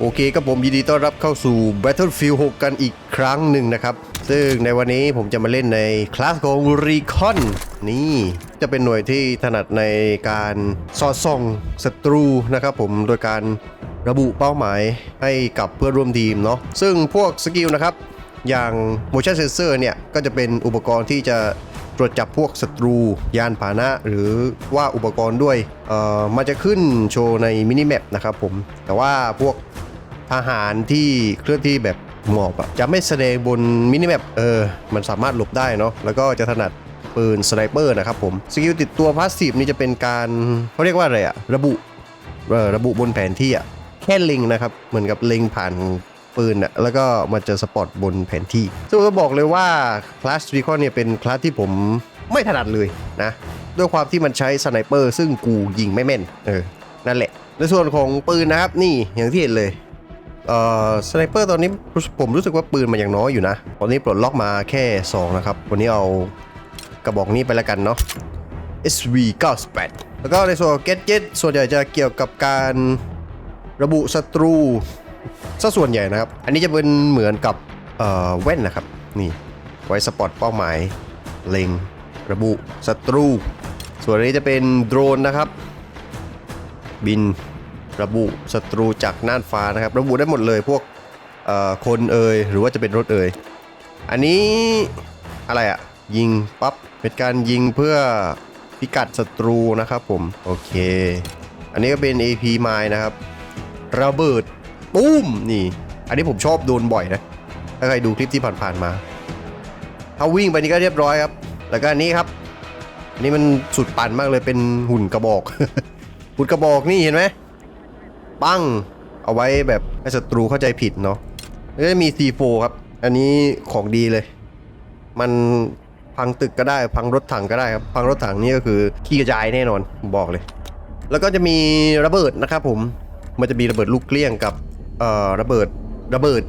โอเคก็ผมยินดีต้อนรับเข้าสู่ Battlefield 6 กันอีกครั้งหนึ่งนะครับ ซึ่งในวันนี้ผมจะมาเล่นในคลาสของ Recon นี่ จะเป็นหน่วยที่ถนัดในการสอดส่องศัตรูนะครับผมโดยการระบุเป้าหมายให้กับเพื่อนร่วมทีมเนาะซึ่งพวกสกิลนะครับ อย่าง motion sensor เนี่ย ก็จะเป็นอุปกรณ์ที่จะตรวจจับพวกศัตรู ยานพาหนะ หรือว่าอุปกรณ์ด้วยเอ่อมันจะขึ้นโชว์ในมินิแมปนะครับผมแต่ว่าพวก ทหารที่เคลื่อนที่แบบหมอบอะจะไม่แสดงบนมินิแมปเออ มันสามารถหลบได้เนาะแล้วก็จะถนัดปืนสไนเปอร์นะครับผมสกิลติดตัวพาสซีฟนี่จะเป็นการเขาเรียกว่าอะไรอะระบุระบุบนแผนที่อะแค่เล็งนะครับ เหมือนกับเล็งผ่านปืนอะแล้วก็มันจะสปอตบนแผนที่ซึ่งก็บอกเลยว่าคลาสรีคอนเนี่ยเป็นคลาสที่ผมไม่ถนัดเลยนะ ด้วยความที่มันใช้สไนเปอร์ซึ่งกูยิงไม่แม่น เออ นั่นแหละ ในส่วนของปืนนะครับ นี่อย่างที่เห็นเลย เอ่อสไนเปอร์ตอนนี้ผมรู้สึกว่าปืนมันยังน้อยอยู่นะ ตอนนี้ปลดล็อกมาแค่ 2 นะครับ วันนี้เอากระบอกนี้ไปแล้วกันเนาะ SV 98แล้วก็ในส่วนของ Gadget ส่วนใหญ่จะเกี่ยวกับการระบุศัตรูซะส่วนใหญ่นะครับ อันนี้จะเป็นเหมือนกับเอ่อแว่นนะครับ นี่ ไว้สปอตเป้าหมาย เล็ง ระบุศัตรู ส่วนนี้จะเป็นโดรนนะครับ บิน ระบุศัตรูจากน่านฟ้านะครับ ระบุได้หมดเลยพวกคนเอ่ยหรือว่าจะเป็นรถเอ่ยอันนี้อะไรอะยิงปั๊บเป็นการยิงเพื่อพิกัดศัตรูนะครับผมโอเค อันนี้ก็เป็น AP mine นะครับระเบิดปุ้มนี่ อันนี้ผมชอบโดนบ่อยนะถ้าใครดูคลิปที่ผ่านๆมาถ้าวิ่งไปนี่ก็เรียบร้อยครับ แล้วก็อันนี้ครับอันนี้มันสุดปั่นมากเลยเป็นหุ่นกระบอก หุ่นกระบอกนี่เห็นไหม ปั้ง เอาไว้แบบให้ศัตรูเข้าใจผิดเนาะแล้วก็มี C4 ครับ อันนี้ของดีเลย มันพังตึกก็ได้ พังรถถังก็ได้ครับ พังรถถังนี่ก็คือขี้กระจายแน่นอนบอกเลย แล้วก็จะมีระเบิดนะครับผม มันจะมีระเบิดลูกเกลี้ยงกับเอ่อระเบิดระเบิด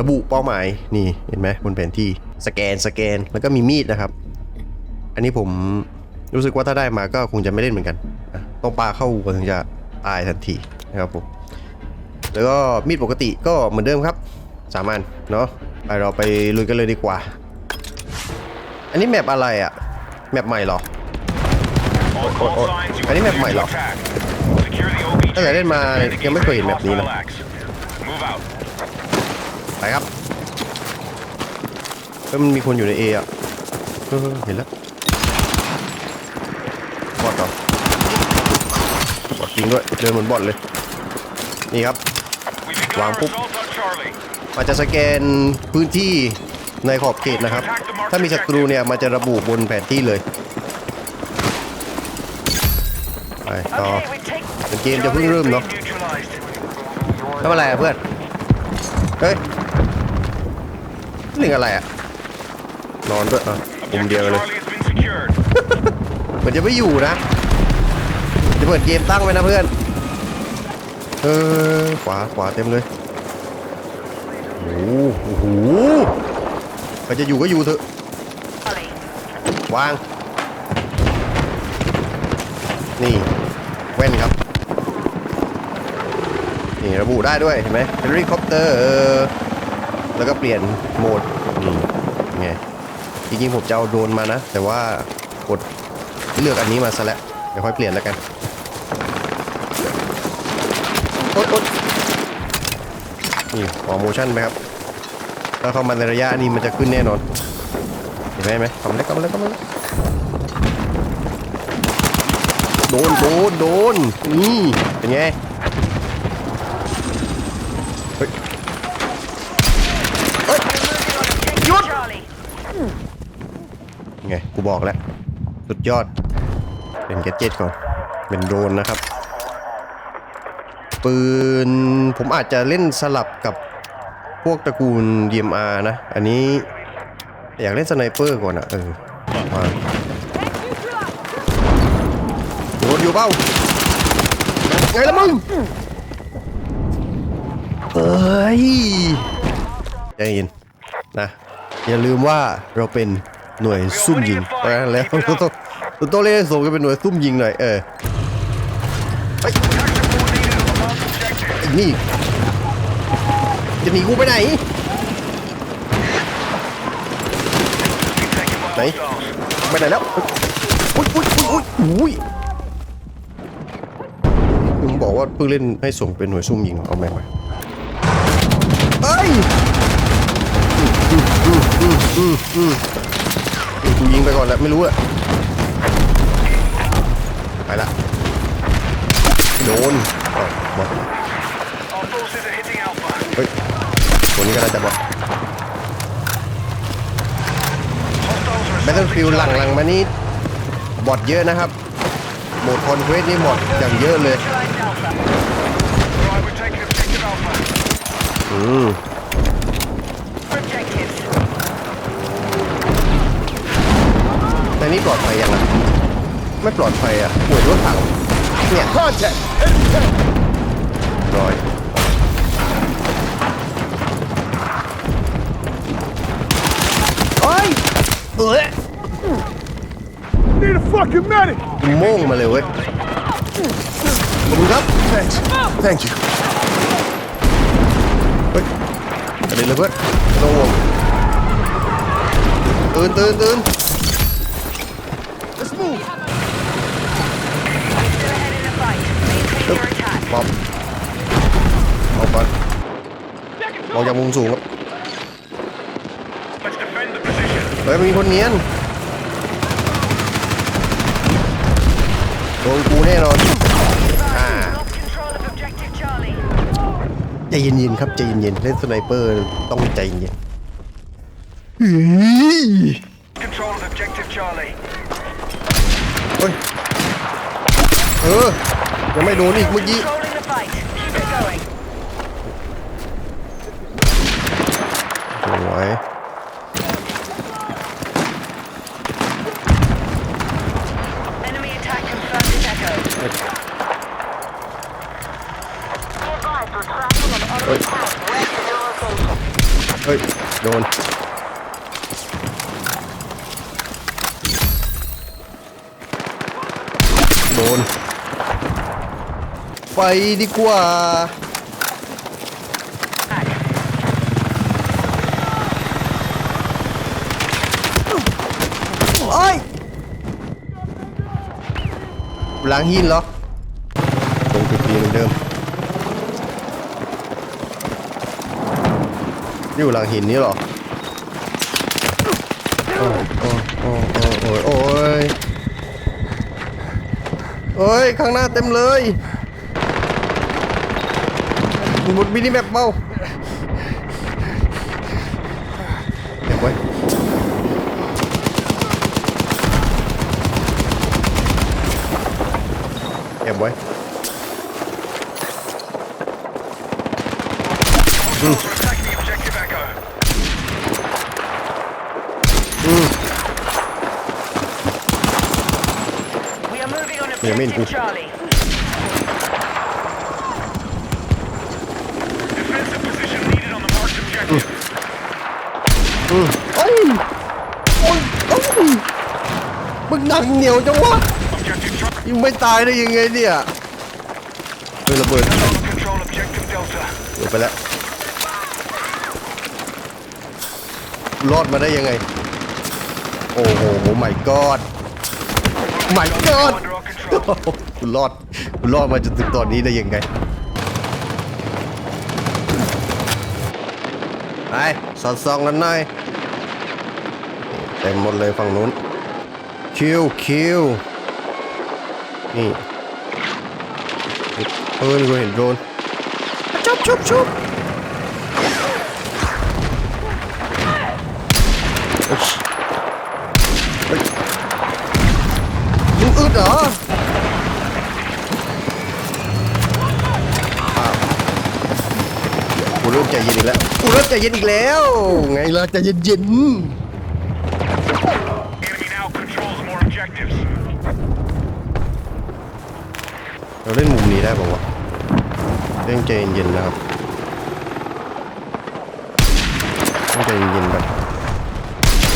ระบุเป้าหมายนี่เห็นไหมบนแผนที่สแกนสแกนแล้วก็มีมีดนะครับ อันนี้ผมรู้สึกว่าถ้าได้มาก็คงจะไม่เล่นเหมือนกัน ต้องปาเข้าหัวถึงจะตายทันที นะครับผมแล้วก็มีดปกติก็เหมือนเดิมครับสามัญเนาะไปเราไปลุยกันเลยดีกว่า อันนี้แมปอะไรอะแมปใหม่เหรออันนี้แมปใหม่เหรอตั้งแต่เล่นมายังไม่เคยเห็นแบบนี้นะไปครับเฮ้ยมันมีคนอยู่ในเออะเออเห็นแล้วบอทเหรอบอทจริงด้วยเดินเหมือนบอทเลย นี่ครับ We've begun Wang our Phúc. assault on Charlie. มันจะสแกนพื้นที่ในขอบเขตนะครับ ถ้ามีศัตรูเนี่ยมันจะระบุบนแผนที่เลยไปต่อเป็นเกมจะเพิ่งเริ่มเนาะ Neutralized. ทำอะไรอะเพื่อน เฮ้ยเรื่องอะไรอะนอนด้วยอะมุม Objective เดียวกันเลย Charlie has been secured. เหมือนจะไม่อยู่นะ จะเปิดเกมตั้งไว้นะเพื่อน เออขวาขวาเต็มเลยโอ้โหโอ้โหใครจะอยู่ก็อยู่เถอะวาง นี่แว่นครับ นี่ระบุได้ด้วยเห็นไหมเฮลิคอปเตอร์แล้วก็เปลี่ยนโหมดนี่ไงจริงๆผมจะเอาโดรนมานะ แต่ว่ากดเลือกอันนี้มาซะแล้วเดี๋ยวค่อยเปลี่ยนแล้วกัน อ๊ยอ๊ยนี่ขอโมชั่นไหมครับ ถ้าเข้ามาในระยะนี้มันจะขึ้นแน่นอน เห็นไหมไหมทำอะไรก็มาแล้วก็มาแล้วโดน โดน โดน นี่ เป็นไง เฮ้ยเฮ้ยหยุดไง กูบอกแล้ว สุดยอด เป็นแกดเจ็ตก่อน เป็นโดนนะครับ ปืน ผมอาจจะเล่นสลับกับพวกตระกูล DMR นะ อันนี้อยากเล่นสไนเปอร์ก่อนอะเออวาโดนอยู่เปล่าไงละมึงเอ้ยใจเย็นนะอย่าลืมว่าเราเป็นหน่วยซุ่มยิงเพราะแล้วต้องต้องเล่นส่งกันเป็นหน่วยซุ่มยิงหน่อยเออ ไอ้นี่ จะหนีกูไปไหน Being taken by Đấy. hostiles. ไปไหนแล้ว อุ้ยอุ้ยอุ้ยอุ้ยอุ้ยมึงบอกว่าเพิ่งเล่นให้ส่งเป็นหน่วยซุ่มยิง เอาแม่งไปเอ้ยอืมอืมอืมอืมอืมอืมกูยิงไปก่อนแล้วไม่รู้อะไปละโดนอ้าวบอด เฮ้ยตัวนี้ก็น่าจะบอด Hostiles are แบทเทิลฟิลหลังๆมานี่บอดเยอะนะครับโหมดคอนเควสนี่บอดอย่างเยอะเลย Right, we're taking objective Alpha. อืม Objectives. ในนี้ปลอดภัยยังอะไม่ปลอดภัยอะป่วยรถถังเนี่ย Contact! ร้อย Need a fucking medic! โม่งมาเลยเว้ยขอบคุณครับ Thanks. Thank you. เฮ้ยกระเด็นเลยเพื่อนไม่ต้องห่วงตื่นตื่นตื่น Let's move. ปึ๊บปอบออก ฮ้ยมีคนเนียนโดนกูแน่นอนอ่า Control of objective Charlie. ใจเย็นๆครับใจเย็นๆเล่นสไนเปอร์ต้องใจเย็นเฮ้ย Control of objective Charlie. เฮ้ยเออยังไม่โดนอีกเมื่อกี้ Controlling the fight. Keep it going. สวย ฮ้ย โดน โดน ไปดีกว่า โอ้ยล้างหินเหรอตรงจุดทีเหมือนเดิม อยู่หลังหินนี้หรอ โอ้โอ้โอ้โอ้โอ้ยโอ้ยโอ้ยข้างหน้าเต็มเลยหมุดมินิแมปเมาเก็บไว้เก็บไว้ attacking objective Echo. อืม We are moving on Yeah, me objective too. Charlie. Defensive position needed on the marked objective. อืมโอ้ยโอ้ยโอ้ยมึงหนังเหนียวจังวะ Objective Charlie. ยังไม่ตายได้ยังไงเนี่ยเฮ้ยระเบิด Control objective Delta. เดี๋ยวไปแล้ว รอดมาได้ยังไง โอ้โหไม่กอ คุณรอดคุณรอดมาจนถึงตอนนี้ได้ยังไงไปสอดส่องกันหน่อยเต็มหมดเลยฝั่งนู้นคิวคิวนี่เออนี่กูเห็นโดรนชุบชุบชุบเฮ้ยเฮ้ยมึงอึดเหรอ กู เริ่มใจเย็นอีกแล้วกูเริ่มใจเย็นอีกแล้ว ไงล่ะใจเย็นเย็น Enemy now controls more objectives. ๆเราเล่นมุมนี้ได้ป่าวะเล่นใจเย็นๆนะครับเล่นใจเย็นๆแบบ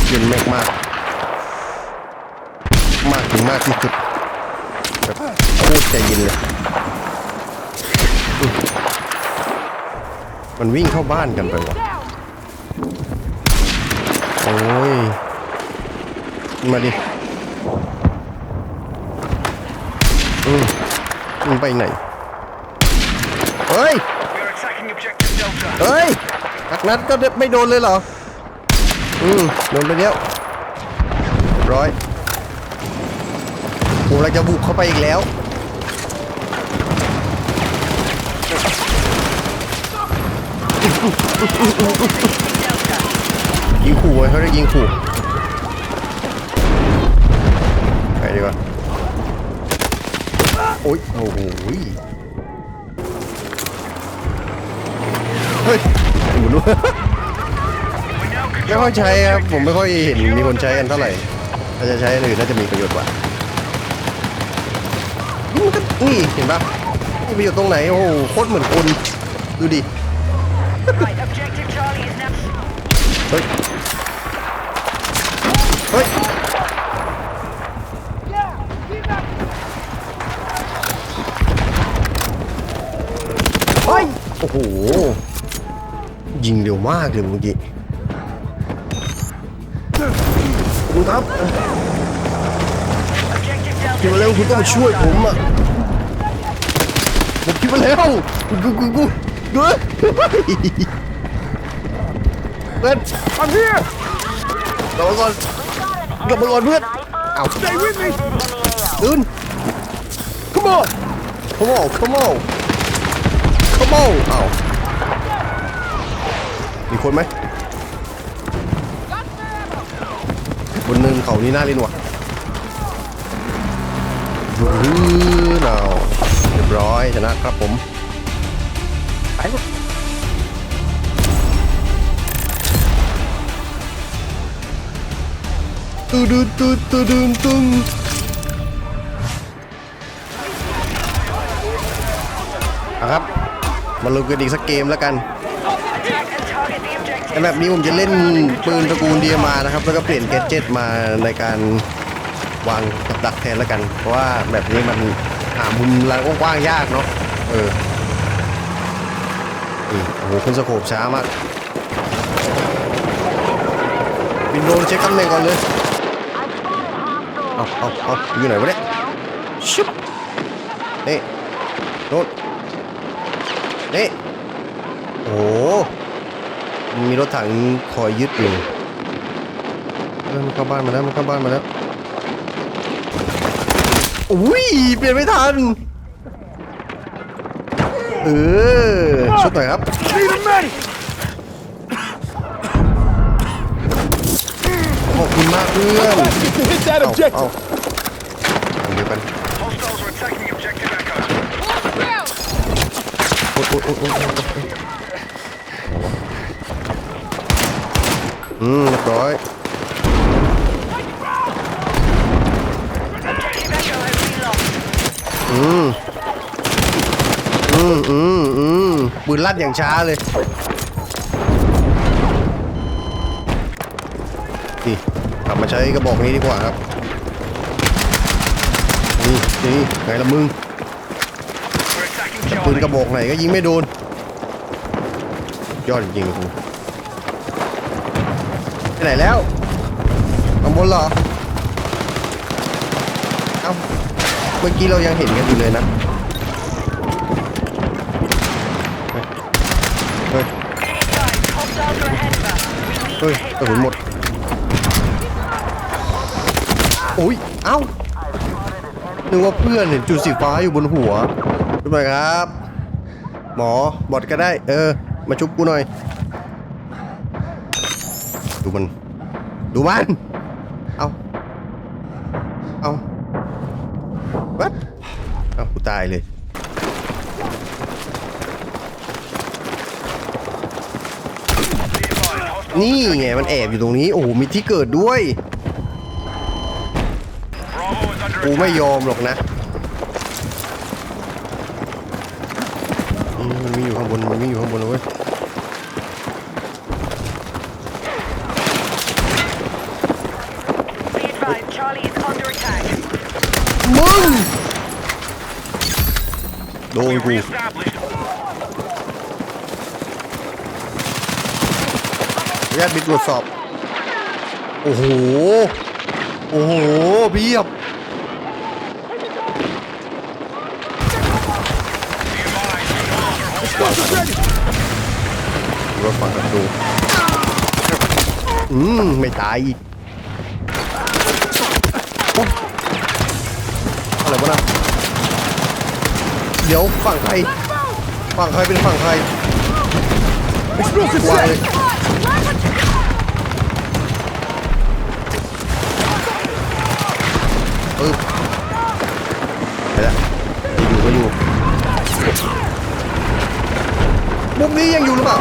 เย็นมากมากๆมากถึงมากที่สุดแบบโคตรใจเย็นเลยอื มันวิ่งเข้าบ้านกันไปวะโอ้ย มาดิอืมมึงไปไหน เฮ้ย เฮ้ยตักนัดก็ไม่โดนเลยเหรอ อืมโดนไปเดียวเรียบร้อยผมเราจะบุกเข้าไปอีกแล้ว ยิงขู่เขาเรียกยิงขู่ไปดีกว่าโอ๊ยโอ้โหเฮ้ยหมุนด้วยไม่ค่อยใช้ครับ ผมไม่ค่อยเห็นมีคนใช้กันเท่าไหร่ ถ้าจะใช้อันอื่นน่าจะมีประโยชน์กว่านี่มันก็นี่เห็นปะนี่ประโยชน์ตรงไหน โอ้โหโคตรเหมือนคน ดูดิ Right, objective Charlie is now. เฮ้ย เฮ้ย เฮ้ย โอ้โห ยิงเร็วมากเลยเมื่อกี้ขอบคุณครับ Objective Delta. คิดมาแล้วคุณต้องมาช่วยผมอะผมคิดมาแล้วกูกูกูกู เฮ้ยเพื่อน I'm here! กลับมาก่อนกลับมาก่อนเพื่อน เอา Stay with me! ตื่น come on come on come on come on เอามีคนไหมบนเนินเขานี่น่าเล่นว่ะบื้อเอาเรียบร้อยชนะครับผม ไปตูดูตูตูดูตึงเอาครับ มาลงกันอีกสักเกมแล้วกัน Attack and target the objective. ในแบบนี้ผมจะเล่นปืนตระกูลเดียมานะครับ แล้วก็เปลี่ยนแกดเจ็ตมาในการวางกับดักแทนแล้วกัน เพราะว่าแบบนี้มันหามุมลานกว้างๆยากเนาะเออ โอ้โหขึ้นสโคปช้ามาก บินโดรนเช็คตำแหน่งก่อนเลย เอาเอาเอาอยู่ไหนวะเนี่ยชุบนี่โดนนี่ โอ้โหมีรถถังคอยยึดอยู่เออมันเข้าบ้านมาแล้วมันเข้าบ้านมาแล้วอุ้ยเปลี่ยนไม่ทัน เออ ชุดหน่อยครับ Need a medic! ขอบคุณมากเพื่อน To hit that เอา objective! เอาอันเดียวกัน Hostiles are attacking objective Echo. โอ๊ยโอ๊ยโอ๊ยโอ๊ยโอ๊ยโอ๊ยอืมเรียบร้อย Objective Echo has been lost. อืมอืมอืมอืม ปืนลั่นอย่างช้าเลยนี่กลับมาใช้กระบอกนี้ดีกว่าครับ นี่นี่ไงละมึงปืนกระบอกไหนก็ยิงไม่โดน ยอดจริงๆกูไปไหนแล้วข้างบนเหรอ เอ้า เมื่อกี้เรายังเห็นกันอยู่เลยนะ เฮ้ยกระสุนหมดโอ้ย เอ้า นึกว่าเพื่อนเห็นจุดสีฟ้าอยู่บนหัวดูหน่อยครับ หมอบอดก็ได้ เออ มาชุบกูหน่อย ดูมัน ดูมัน นี่ไงมันแอบอยู่ตรงนี้ โอ้โหมีที่เกิดด้วย กูไม่ยอมหรอกนะมันมีอยู่ข้างบน มันมีอยู่ข้างบนเว้ยมึงโดนกู ญาตบินตรวจสอบ โอ้โห โอ้โหเพียบ Explosive ready. รถฝั่งประตูอืม ไม่ตายอีกโอ๊ะอะไรวะนะเดี๋ยวฝั่งใคร ฝั่งใครเป็นฝั่งใคร Explosive วางเลย set. ปึ๊บไปละอยู่ก็อยู่มุมนี้ยังอยู่หรือเปล่า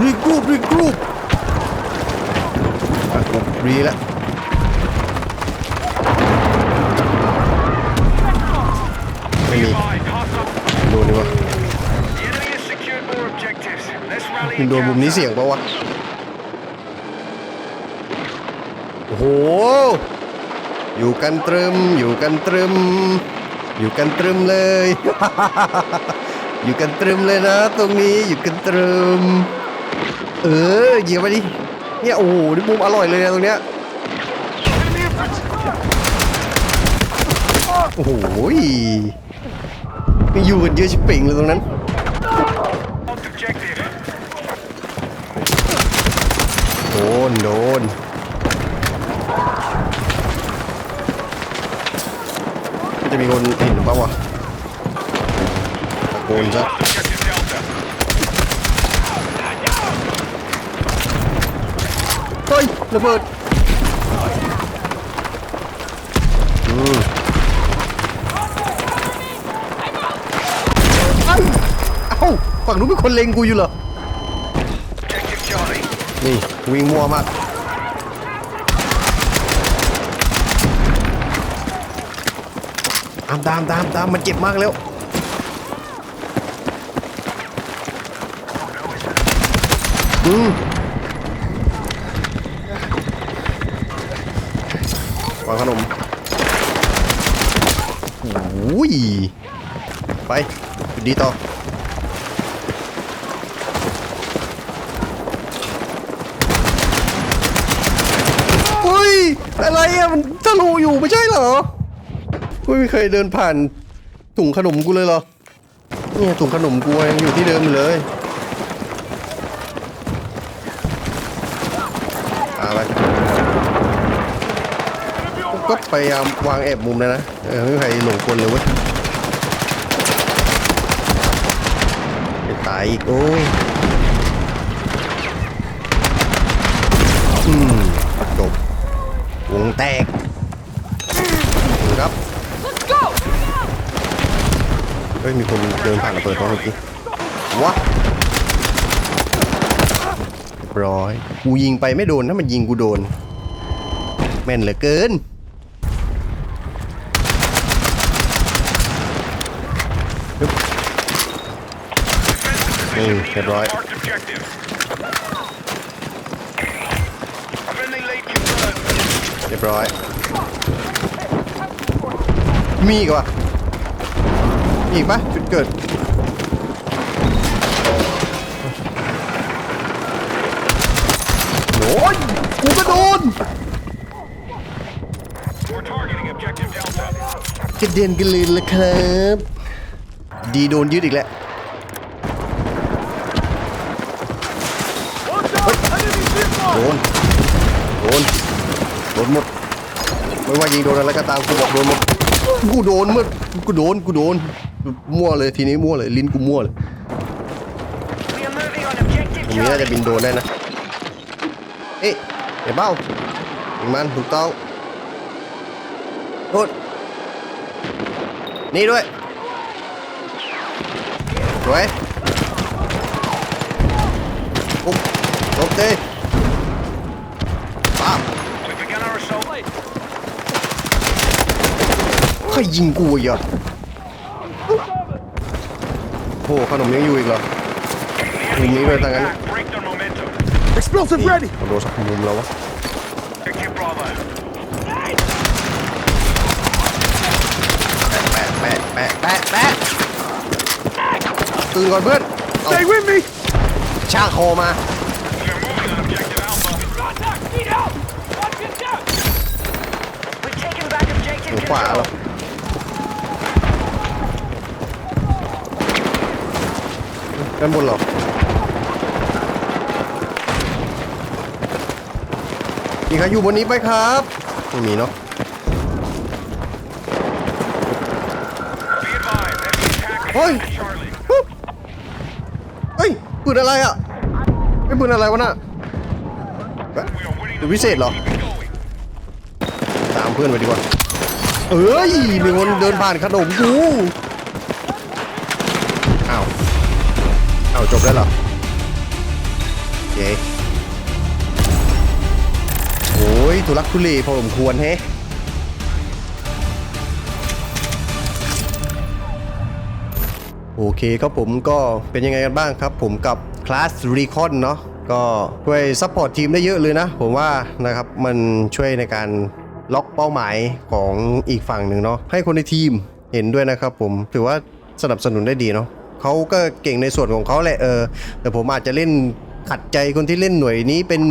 รีกรุ๊ปรีกรุ๊ปอะผมรีแล้วไม่มี Advised, hostile. โดนดีวะ The enemy has secured more objectives. Let's rally คุณ and โดนมุมนี้ counter. เสี่ยงปะวะ โอ้โห อยู่กันตรึม อยู่กันตรึม อยู่กันตรึมเลย อยู่กันตรึมเลยนะ ตรงนี้อยู่กันตรึม เออเหยียบไปดิเนี่ยโอ้โหนี่มุมอร่อยเลยนะตรงเนี้ยโอ้โหมีอยู่กันเยอะชิบเป่งเลยตรงนั้นโดนโดน จะมีคนเห็นป่าวะตะโกนซะเฮ้ยระเบิดอืมเอ้าเอ้าฝั่งนู้นเป็นคนเลงกูอยู่เหรอ นี่วิ่งมัวมากามตามตามตามมันเจ็บมากแล้วอืมวางขนมโอ้ยไปดีต่อเฮ้ยอะไรอะมันทะลุอยู่ไม่ใช่เหรอ กูไม่เคยเดินผ่านถุงขนมกูเลยเหรอ เนี่ยถุงขนมกูยังอยู่ที่เดิมเลยอะไรก็พยายามวางแอบมุมนะนะเออไม่มีใครหลงกลเลยเว้ยไม่ตายอีกโอ้ยอืมจบวงแตกครับ เฮ้ยมีคนเดินผ่านระเบิดมาเมื่อกี้วะเรียบร้อยกูยิงไปไม่โดนถ้ามันยิงกูโดน แม่นเหลือเกินนี่เรียบร้อยเรียบร้อย มีกวะ มีอีกปะจุดเกิดโอ้ยกูก็โดน We're targeting objective Delta. กระเด็นกันเลยละครับ ดีโดนยึดอีกแล้ว Watch out. Enemy vehicle. โดน โดน โดนหมด ไม่ว่ายิงโดนอะไรก็ตามกูบอกโดนหมด กูโดนเมื่อกูโดน กูโดน มั่วเลยทีนี้มั่วเลย ลิ้นกูมั่วเลย We are moving on objective ผมนี้น่าจะ Charlie. บินโดรนได้นะ เอ๊ะเดี๋ยวเบ้ายิงมันถูกต้องโทษนี่ด้วยสวยปุ๊บลบเต้ป้าบ We've begun our assault. ใครยิงกูอีกอะ โอ้ขนมยังอยู่อีกเหรอมุมนี้ด้วยทางนั้น Back, break their momentum. Explosive ready. มันโดนสักมุมแล้ววะ Objective Bravo. แปะแปะแปะแปะแปะตื่นก่อนเพื่อนเอา Stay with me. ชากคอมา We're moving on objective Alpha. Contact! Need help! Watch it down! We've taken back objective ขวา control. เรา ด้านบนเหรอมีใครอยู่บนนี้ไหมครับไม่มีเนาะ Be advised, enemy attack Oi. on Charlie. เฮ้ยปืนอะไรอะไม่ปืนอะไรวะน่ะ We are winning ปื the นวิเศษเหรอ ตามเพื่อนไปดีกว่า เอ้ยมีคนเดินผ่านขนมกู อ้าจบแล้วเหรอโอเคโอ้ยทุลักทุเลพอสมควรแฮะโอเคครับผมก็เป็นยังไงกันบ้างครับ ผมกับคลาส Recon เนาะก็ช่วยซัพพอร์ตทีมได้เยอะเลยนะ ผมว่านะครับมันช่วยในการล็อกเป้าหมายของอีกฝั่งหนึ่งเนาะให้คนในทีมเห็นด้วยนะครับผมถือว่าสนับสนุนได้ดีเนาะ เขาก็เก่งในส่วนของเขาแหละเออ แต่ผมอาจจะเล่นขัดใจคนที่เล่นหน่วยนี้เป็น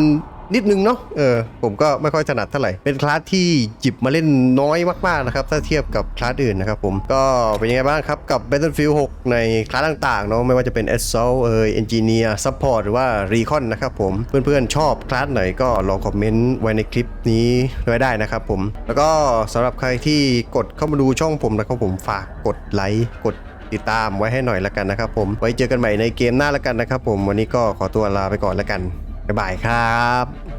นิดนึงเนาะเออผมก็ไม่ค่อยถนัดเท่าไหร่ เป็นคลาสที่จิบมาเล่นน้อยมากๆนะครับ ถ้าเทียบกับคลาสอื่นนะครับผมก็เป็นยังไงบ้างครับกับ Battlefield 6 ในคลาสต่างๆเนาะไม่ว่าจะเป็น Assault เอ่ย Engineer Support หรือว่า Recon นะครับผมเพื่อนๆชอบคลาสไหนก็ลองคอมเมนต์ไว้ในคลิปนี้ไว้ได้นะครับผม แล้วก็สำหรับใครที่กดเข้ามาดูช่องผมนะครับผมฝากกดไลค์กด ติดตามไว้ให้หน่อยละกันนะครับผมไว้เจอกันใหม่ในเกมหน้าละกันนะครับผมวันนี้ก็ขอตัวลาไปก่อนละกันบ๊ายบายครับ